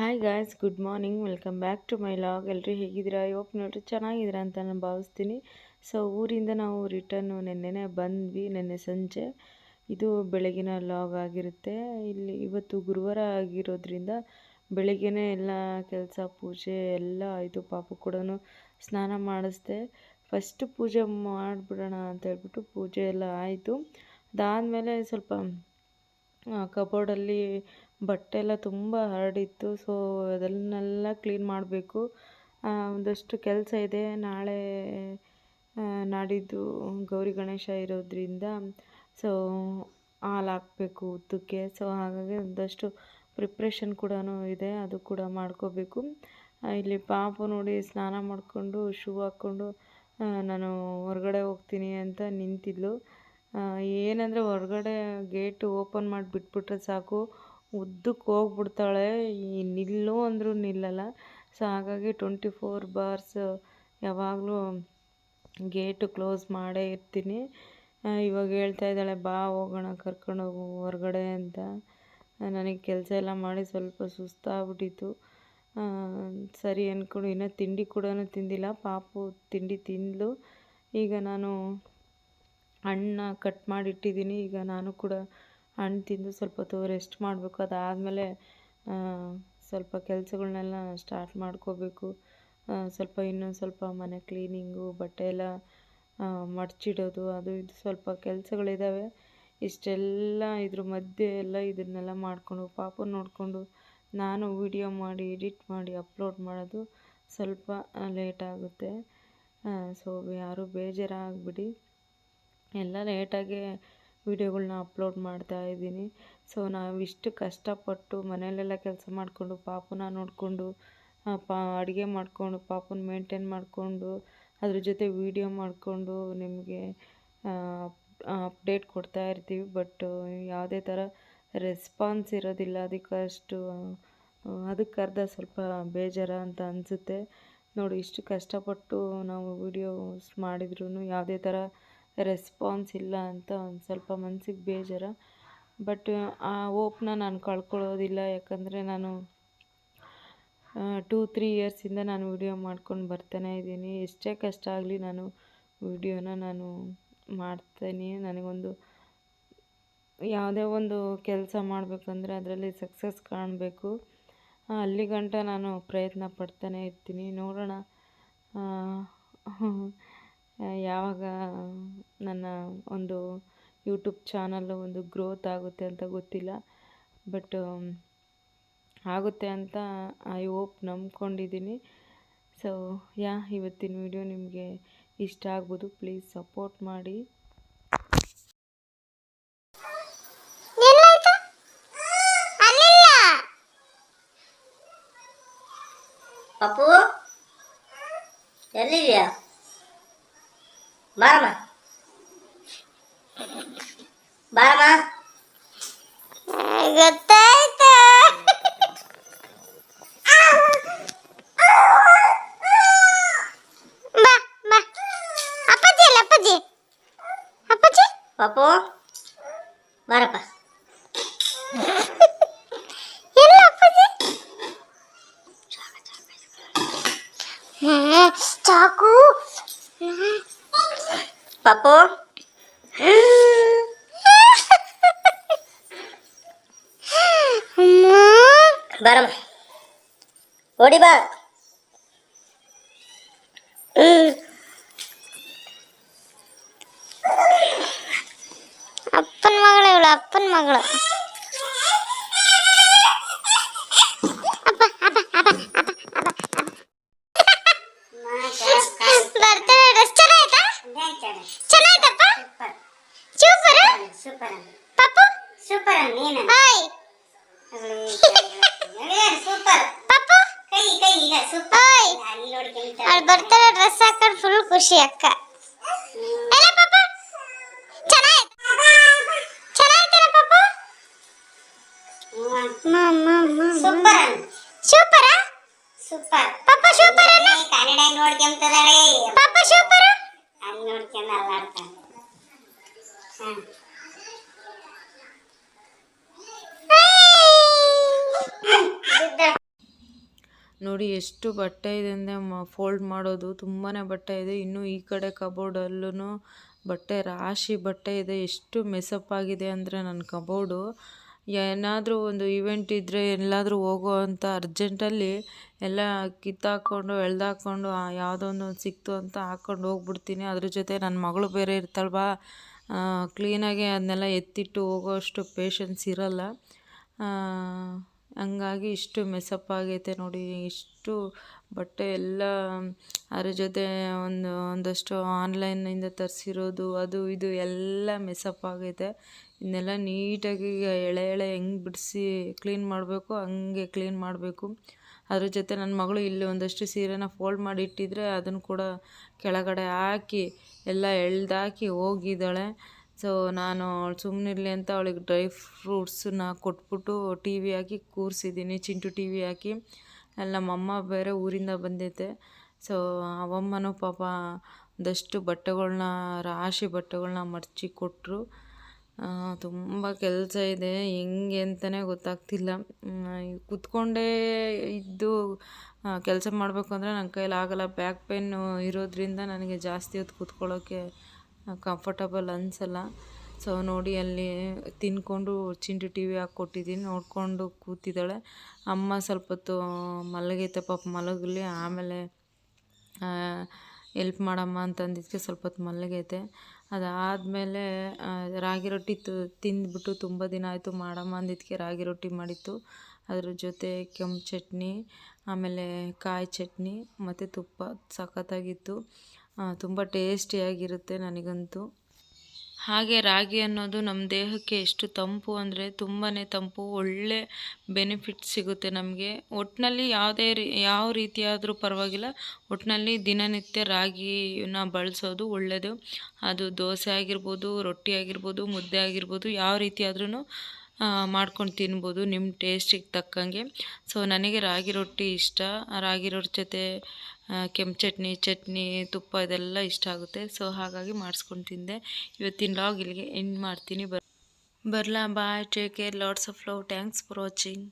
Hi guys good morning welcome back to my vlog ಎಲ್ಲರೂ ಹೇಗಿದ್ದೀರಾ? ಯೋಪ್ ನೋಡ್ರಿ ಚೆನ್ನಾಗಿದ್ದೀರಾ ಅಂತ ನಾನು ಭಾವಿಸ್ತೀನಿ. ಸೊ ಊರಿಂದ ನಾವು ರಿಟರ್ನು ನೆನ್ನೆನೇ ಬಂದ್ವಿ. ನೆನ್ನೆ ಸಂಜೆ. ಇದು ಬೆಳಗಿನ ಲಾಗ್ ಆಗಿರುತ್ತೆ. ಇಲ್ಲಿ ಇವತ್ತು ಗುರುವಾರ ಆಗಿರೋದ್ರಿಂದ ಬೆಳಗ್ಗೆನೇ ಎಲ್ಲ ಕೆಲಸ, ಪೂಜೆ ಎಲ್ಲ ಆಯಿತು. ಪಾಪು ಕೂಡ ಸ್ನಾನ ಮಾಡಿಸ್ದೆ. ಫಸ್ಟ್ ಪೂಜೆ ಮಾಡಿಬಿಡೋಣ ಅಂತ ಹೇಳ್ಬಿಟ್ಟು ಪೂಜೆ ಎಲ್ಲ ಆಯಿತು. ಅದಾದಮೇಲೆ ಸ್ವಲ್ಪ ಕಬೋರ್ಡಲ್ಲಿ ಬಟ್ಟೆ ಎಲ್ಲ ತುಂಬ ಹರಡಿತ್ತು. ಸೊ ಅದನ್ನೆಲ್ಲ ಕ್ಲೀನ್ ಮಾಡಬೇಕು. ಒಂದಷ್ಟು ಕೆಲಸ ಇದೆ. ನಾಳೆ ನಾಡಿದ್ದು ಗೌರಿ ಗಣೇಶ ಇರೋದ್ರಿಂದ ಸೊ ಹಾಲು ಹಾಕಬೇಕು ಉದ್ದಕ್ಕೆ. ಸೊ ಹಾಗಾಗಿ ಒಂದಷ್ಟು ಪ್ರಿಪ್ರೇಷನ್ ಕೂಡ ಇದೆ. ಅದು ಕೂಡ ಮಾಡ್ಕೋಬೇಕು. ಇಲ್ಲಿ ಪಾಪ ನೋಡಿ ಸ್ನಾನ ಮಾಡಿಕೊಂಡು ಶೂ ಹಾಕ್ಕೊಂಡು ನಾನು ಹೊರಗಡೆ ಹೋಗ್ತೀನಿ ಅಂತ ನಿಂತಿದ್ಲು. ಏನಂದರೆ ಹೊರಗಡೆ ಗೇಟ್ ಓಪನ್ ಮಾಡಿ ಬಿಟ್ಬಿಟ್ರೆ ಸಾಕು. ಉದ್ದಕ್ಕೆ ಹೋಗ್ಬಿಡ್ತಾಳೆ. ನಿಲ್ಲು ಅಂದರೂ ನಿಲ್ಲಲ್ಲ. ಸೊ ಹಾಗಾಗಿ ಟ್ವೆಂಟಿ ಫೋರ್ ಬಾರ್ಸ್ ಯಾವಾಗಲೂ ಗೇಟು ಕ್ಲೋಸ್ ಮಾಡೇ ಇರ್ತೀನಿ. ಇವಾಗ ಹೇಳ್ತಾ ಇದ್ದಾಳೆ, ಬಾ, ಹೋಗೋಣ, ಕರ್ಕೊಂಡು ಹೋಗು, ಹೊರಗಡೆ ಅಂತ. ನನಗೆ ಕೆಲಸ ಎಲ್ಲ ಮಾಡಿ ಸ್ವಲ್ಪ ಸುಸ್ತಾಗ್ಬಿಟ್ಟಿತ್ತು. ಸರಿ ಅಂದ್ಕೊಂಡು ಇನ್ನೂ ತಿಂಡಿ ಕೂಡ ತಿಂದಿಲ್ಲ. ಪಾಪು ತಿಂಡಿ ತಿಂದಳು ಈಗ ನಾನು ಹಣ್ಣ ಕಟ್ ಮಾಡಿಟ್ಟಿದ್ದೀನಿ. ಈಗ ನಾನು ಕೂಡ ಹಣ್ಣು ತಿಂದು ಸ್ವಲ್ಪ ಹೊತ್ತು ರೆಸ್ಟ್ ಮಾಡಬೇಕು. ಅದಾದಮೇಲೆ ಸ್ವಲ್ಪ ಕೆಲಸಗಳನ್ನೆಲ್ಲ ಸ್ಟಾರ್ಟ್ ಮಾಡ್ಕೋಬೇಕು. ಸ್ವಲ್ಪ ಇನ್ನೊಂದು ಸ್ವಲ್ಪ ಮನೆ ಕ್ಲೀನಿಂಗು ಬಟ್ಟೆ ಎಲ್ಲ ಮಡಚಿಡೋದು, ಅದು ಇದು ಸ್ವಲ್ಪ ಕೆಲಸಗಳಿದ್ದಾವೆ ಇಷ್ಟೆಲ್ಲ ಇದ್ರ ಮಧ್ಯೆ ಎಲ್ಲ ಇದನ್ನೆಲ್ಲ ಮಾಡಿಕೊಂಡು, ಪಾಪ ನೋಡಿಕೊಂಡು ನಾನು ವಿಡಿಯೋ ಮಾಡಿ ಎಡಿಟ್ ಮಾಡಿ ಅಪ್ಲೋಡ್ ಮಾಡೋದು ಸ್ವಲ್ಪ ಲೇಟ್ ಆಗುತ್ತೆ. ಸೊ ಯಾರೂ ಬೇಜಾರಾಗಬೇಡಿ. ಎಲ್ಲ ಲೇಟಾಗೆ ವೀಡಿಯೋಗಳ್ನ ಅಪ್ಲೋಡ್ ಮಾಡ್ತಾ ಇದ್ದೀನಿ. ಸೊ ನಾವಿಷ್ಟು ಕಷ್ಟಪಟ್ಟು ಮನೆಯಲ್ಲೆಲ್ಲ ಕೆಲಸ ಮಾಡಿಕೊಂಡು, ಪಾಪುನ ನೋಡಿಕೊಂಡು ಪಾ, ಅಡುಗೆ ಮಾಡಿಕೊಂಡು, ಪಾಪುನ ಮೇಂಟೈನ್ ಮಾಡಿಕೊಂಡು, ಅದ್ರ ಜೊತೆ ವೀಡಿಯೋ ಮಾಡಿಕೊಂಡು ನಿಮಗೆ ಅಪ್ಡೇಟ್ ಕೊಡ್ತಾ ಇರ್ತೀವಿ. ಬಟ್ ಯಾವುದೇ ಥರ ರೆಸ್ಪಾನ್ಸ್ ಇರೋದಿಲ್ಲ. ಅದಕ್ಕಷ್ಟು ಅದಕ್ಕೆ ಅರ್ಧ ಸ್ವಲ್ಪ ಬೇಜಾರ ಅಂತ ಅನಿಸುತ್ತೆ. ನೋಡಿ, ಇಷ್ಟು ಕಷ್ಟಪಟ್ಟು ನಾವು ವೀಡಿಯೋಸ್ ಮಾಡಿದ್ರೂ ಯಾವುದೇ ಥರ ರೆಸ್ಪಾನ್ಸ್ ಇಲ್ಲ ಅಂತ ಒಂದು ಸ್ವಲ್ಪ ಮನ್ಸಿಗೆ ಬೇಜಾರ. ಬಟ್ ಆ ಓಪ್ನ ನಾನು ಕಳ್ಕೊಳ್ಳೋದಿಲ್ಲ ಯಾಕಂದರೆ ನಾನು ಟೂ ತ್ರೀ ಇಯರ್ಸಿಂದ ನಾನು ವಿಡಿಯೋ ಮಾಡ್ಕೊಂಡು ಬರ್ತಾನೆ ಇದ್ದೀನಿ. ಎಷ್ಟೇ ಕಷ್ಟ ಆಗಲಿ ನಾನು ವಿಡಿಯೋನ ನಾನು ಮಾಡ್ತೀನಿ. ನನಗೊಂದು ಯಾವುದೇ ಒಂದು ಕೆಲಸ ಮಾಡಬೇಕಂದ್ರೆ ಅದರಲ್ಲಿ ಸಕ್ಸಸ್ ಕಾಣಬೇಕು. ಅಲ್ಲಿ ಗಂಟ ನಾನು ಪ್ರಯತ್ನ ಪಡ್ತಾನೆ ಇರ್ತೀನಿ. ನೋಡೋಣ. ಯಾವಾಗ ನನ್ನ ಒಂದು ಯೂಟ್ಯೂಬ್ ಚಾನಲ್ಲು ಒಂದು ಗ್ರೋತ್ ಆಗುತ್ತೆ ಅಂತ ಗೊತ್ತಿಲ್ಲ. ಬಟ್ ಆಗುತ್ತೆ ಅಂತ ಐ ಹೋಪ್ ನಂಬ್ಕೊಂಡಿದ್ದೀನಿ. ಸೊ ಯಾ ಇವತ್ತಿನ ವಿಡಿಯೋ ನಿಮಗೆ ಇಷ್ಟ ಆಗ್ಬೋದು ಪ್ಲೀಸ್ ಸಪೋರ್ಟ್ ಮಾಡಿ. ಪಪ್ಪು ಎಲ್ಲಿದ್ಯಾ? ಬಾರಮ್ಮ ಬಾರಮ್ಮ ಗೊತ್ತಾಯ್ತು ಬಾ ಬಾ ಅಪ್ಪಾಜಿ ಅಲ್ಲ ಅಪ್ಪಾಜಿ ಅಪ್ಪಾಜಿ ಪಪ್ಪು ಬಾರಪ್ಪ ಎಲ್ಲ ಅಪ್ಪಾಜಿ ಹ್ಮ್, ಚಾಕು ಪಪ್ಪು ಅಮ್ಮ ಬಾರಮ್ಮ ಓಡಿ ಬಾ ಹ್ಮ್. ಅಪ್ಪನ ಮಗಳು ಇವಳು ಅಪ್ಪನ ಮಗಳು ಬರ್ತಡೇ ಡ್ರೆಸ್ ಚೆನ್ನಾಯ್ತಾ ಚೆನ್ನಾಯ್ತಪ್ಪ ಸೂಪರ್ ಸೂಪರ್ ಪಪ್ಪು ಸೂಪರ್ ನೀನು ಹಾಯ್ ಅವಳು ಬರ್ತಡೇ ಡ್ರೆಸ್ ಹಾಕೊಂಡು ಫುಲ್ ಖುಷಿ ಅಕ್ಕ. ಸೂಪರ್ ಸೂಪರಾ ಪಾಪ? ಸೂಪರ್ ಅಲ್ಲ ಕನ್ನಡ ನೋಡ್ಕೊಂತದಾಳೆ. ಪಾಪ ಸೂಪರ್ ಅಲ್ಲಿ ನೋಡ್ಕೊಂಡ್ ಅಲ್ಲಾಡ್ತಾಳೆ. ನೋಡಿ ಎಷ್ಟು ಬಟ್ಟೆ ಇದೆ ಅಂದರೆ ಫೋಲ್ಡ್ ಮಾಡೋದು ತುಂಬಾ ಬಟ್ಟೆ ಇದೆ. ಇನ್ನು ಈ ಕಡೆ ಕಬೋರ್ಡಲ್ಲೂ ಬಟ್ಟೆ, ರಾಶಿ ಬಟ್ಟೆ ಇದೆ. ಎಷ್ಟು ಮೆಸಪ್ ಆಗಿದೆ ಅಂದರೆ ನನ್ನ ಕಬೋರ್ಡು ಏನಾದರೂ ಒಂದು ಇವೆಂಟ್ ಇದ್ದರೆ ಎಲ್ಲಾದರೂ ಹೋಗೋ ಅಂಥ ಅರ್ಜೆಂಟಲ್ಲಿ ಎಲ್ಲ ಕಿತ್ತಾಕೊಂಡು, ಎಳ್ದಾಕೊಂಡು ಯಾವುದೋ ಒಂದು ಸಿಕ್ತು ಅಂತ ಹಾಕ್ಕೊಂಡು ಹೋಗ್ಬಿಡ್ತೀನಿ. ಅದ್ರ ಜೊತೆ ನನ್ನ ಮಗಳು ಬೇರೆ ಇರ್ತಾಳ್ವಾ ಕ್ಲೀನಾಗಿ ಅದನ್ನೆಲ್ಲ ಎತ್ತಿಟ್ಟು ಹೋಗೋ ಅಷ್ಟು ಪೇಷನ್ಸ್ ಇರಲ್ಲ ಹಂಗಾಗಿ ಇಷ್ಟು ಮೆಸಪ್ ಆಗೈತೆ ನೋಡಿ, ಇಷ್ಟು ಬಟ್ಟೆ ಎಲ್ಲ ಅದ್ರ ಜೊತೆ ಒಂದು, ಒಂದಷ್ಟು ಆನ್ಲೈನಿಂದ ತರಿಸಿರೋದು, ಅದು ಇದು ಎಲ್ಲ ಮೆಸಪ್ ಆಗೈತೆ. ಇದನ್ನೆಲ್ಲ ನೀಟಾಗಿ ಎಳೆ ಎಳೆ ಹೆಂಗೆ ಬಿಡಿಸಿ ಕ್ಲೀನ್ ಮಾಡಬೇಕು, ಹಂಗೆ ಕ್ಲೀನ್ ಮಾಡಬೇಕು. ಅದ್ರ ಜೊತೆ ನನ್ನ ಮಗಳು ಇಲ್ಲಿ ಒಂದಷ್ಟು ಸೀರೆನ ಫೋಲ್ಡ್ ಮಾಡಿ ಇಟ್ಟಿದ್ರೆ ಅದನ್ನು ಕೂಡ ಕೆಳಗಡೆ ಹಾಕಿ, ಎಲ್ಲ ಎಳ್ದಾಕಿ ಹೋಗಿದ್ದಾಳೆ. ಸೊ ನಾನು ಅವಳು ಸುಮ್ಮನಿರಲಿ ಅಂತ ಅವಳಿಗೆ ಡ್ರೈ ಫ್ರೂಟ್ಸನ್ನ ಕೊಟ್ಬಿಟ್ಟು ಟಿ ವಿ ಹಾಕಿ ಕೂರಿಸಿದ್ದೀನಿ, ಚಿಂಟು ಟಿ ವಿ ಹಾಕಿ. ಅಲ್ಲಿ ನಮ್ಮಮ್ಮ ಬೇರೆ ಊರಿಂದ ಬಂದೈತೆ ಸೊ ಅವಮ್ಮನೂ ಪಾಪ ಒಂದಷ್ಟು ಬಟ್ಟೆಗಳನ್ನ ರಾಶಿ ಬಟ್ಟೆಗಳನ್ನ ಮಡಚಿ ಕೊಟ್ಟರು ತುಂಬ ಕೆಲಸ ಇದೆ, ಹೆಂಗೆ ಅಂತಲೇ ಗೊತ್ತಾಗ್ತಿಲ್ಲ. ಕೂತ್ಕೊಂಡೇ ಇದ್ದು ಕೆಲಸ ಮಾಡಬೇಕು ಅಂದರೆ ನನ್ನ ಕೈಲಿ ಆಗಲ್ಲ ಬ್ಯಾಕ್ ಪೇನ್ ಇರೋದ್ರಿಂದ ನನಗೆ ಜಾಸ್ತಿ ಹೊತ್ತು ಕೂತ್ಕೊಳ್ಳೋಕ್ಕೆ ಕಂಫರ್ಟಬಲ್ ಅನಿಸಲ್ಲ. ಸೊ ನೋಡಿ ಅಲ್ಲಿ ತಿನ್ಕೊಂಡು ಚಿಂಟು ಟಿ ವಿ ಹಾಕ್ಕೊಟ್ಟಿದ್ದೀನಿ ನೋಡಿಕೊಂಡು ಕೂತಿದ್ದಾಳೆ. ಅಮ್ಮ ಸ್ವಲ್ಪ ಹೊತ್ತು ಮಲಗೈತೆ ಪಾಪ, ಮಲಗಲಿ. ಆಮೇಲೆ ಎಲ್ಪ್ ಮಾಡಮ್ಮ ಅಂತಂದಿದ್ದಕ್ಕೆ ಸ್ವಲ್ಪ ಹೊತ್ತು ಮಲಗೈತೆ. ಅದಾದಮೇಲೆ ರಾಗಿ ರೊಟ್ಟಿ ತು, ತಿಂದ್ಬಿಟ್ಟು ತುಂಬ ದಿನ ಆಯಿತು ಮಾಡಮ್ಮ ಅಂದಿದ್ದಕ್ಕೆ ರಾಗಿ ರೊಟ್ಟಿ ಮಾಡಿತ್ತು. ಅದ್ರ ಜೊತೆ ಕೆಂಪು ಚಟ್ನಿ, ಆಮೇಲೆ ಕಾಯಿ ಚಟ್ನಿ, ಮತ್ತು ತುಪ್ಪ, ಸಖತ್ತಾಗಿತ್ತು. ತುಂಬ ಟೇಸ್ಟಿಯಾಗಿರುತ್ತೆ ನನಗಂತೂ. ಹಾಗೆ ರಾಗಿ ಅನ್ನೋದು ನಮ್ಮ ದೇಹಕ್ಕೆ ಎಷ್ಟು ತಂಪು ಅಂದರೆ ತುಂಬಾ ತಂಪು, ಒಳ್ಳೆ ಬೆನಿಫಿಟ್ ಸಿಗುತ್ತೆ ನಮಗೆ. ಒಟ್ಟಿನಲ್ಲಿ ಯಾವುದೇ ರೀ, ಯಾವ ರೀತಿಯಾದರೂ ಪರವಾಗಿಲ್ಲ ಒಟ್ಟಿನಲ್ಲಿ ದಿನನಿತ್ಯ ರಾಗಿನ ಬಳಸೋದು ಒಳ್ಳೆಯದು ಅದು ದೋಸೆ ಆಗಿರ್ಬೋದು, ರೊಟ್ಟಿ ಆಗಿರ್ಬೋದು, ಮುದ್ದೆ ಆಗಿರ್ಬೋದು, ಯಾವ ರೀತಿಯಾದ್ರೂ ಮಾಡ್ಕೊಂಡು ತಿನ್ಬೋದು ನಿಮ್ಮ ಟೇಸ್ಟಿಗೆ ತಕ್ಕಂಗೆ. ಸೊ ನನಗೆ ರಾಗಿ ರೊಟ್ಟಿ ಇಷ್ಟ. ರಾಗಿ ರೊಟ್ಟಿ ಜೊತೆ ಕೆಂಪು ಚಟ್ನಿ ಚಟ್ನಿ, ತುಪ್ಪ ಇದೆಲ್ಲ ಇಷ್ಟ ಆಗುತ್ತೆ. ಸೊ ಹಾಗಾಗಿ ಮಾಡಿಸ್ಕೊಂಡು ತಿಂದೆ. ಇವತ್ತಿನ ಲಾಗ್ ಇಲ್ಲಿಗೆ ಎಂಡ್ ಮಾಡ್ತೀನಿ. ಬರ್, ಬರಲಾ bye take care lots of love thanks for watching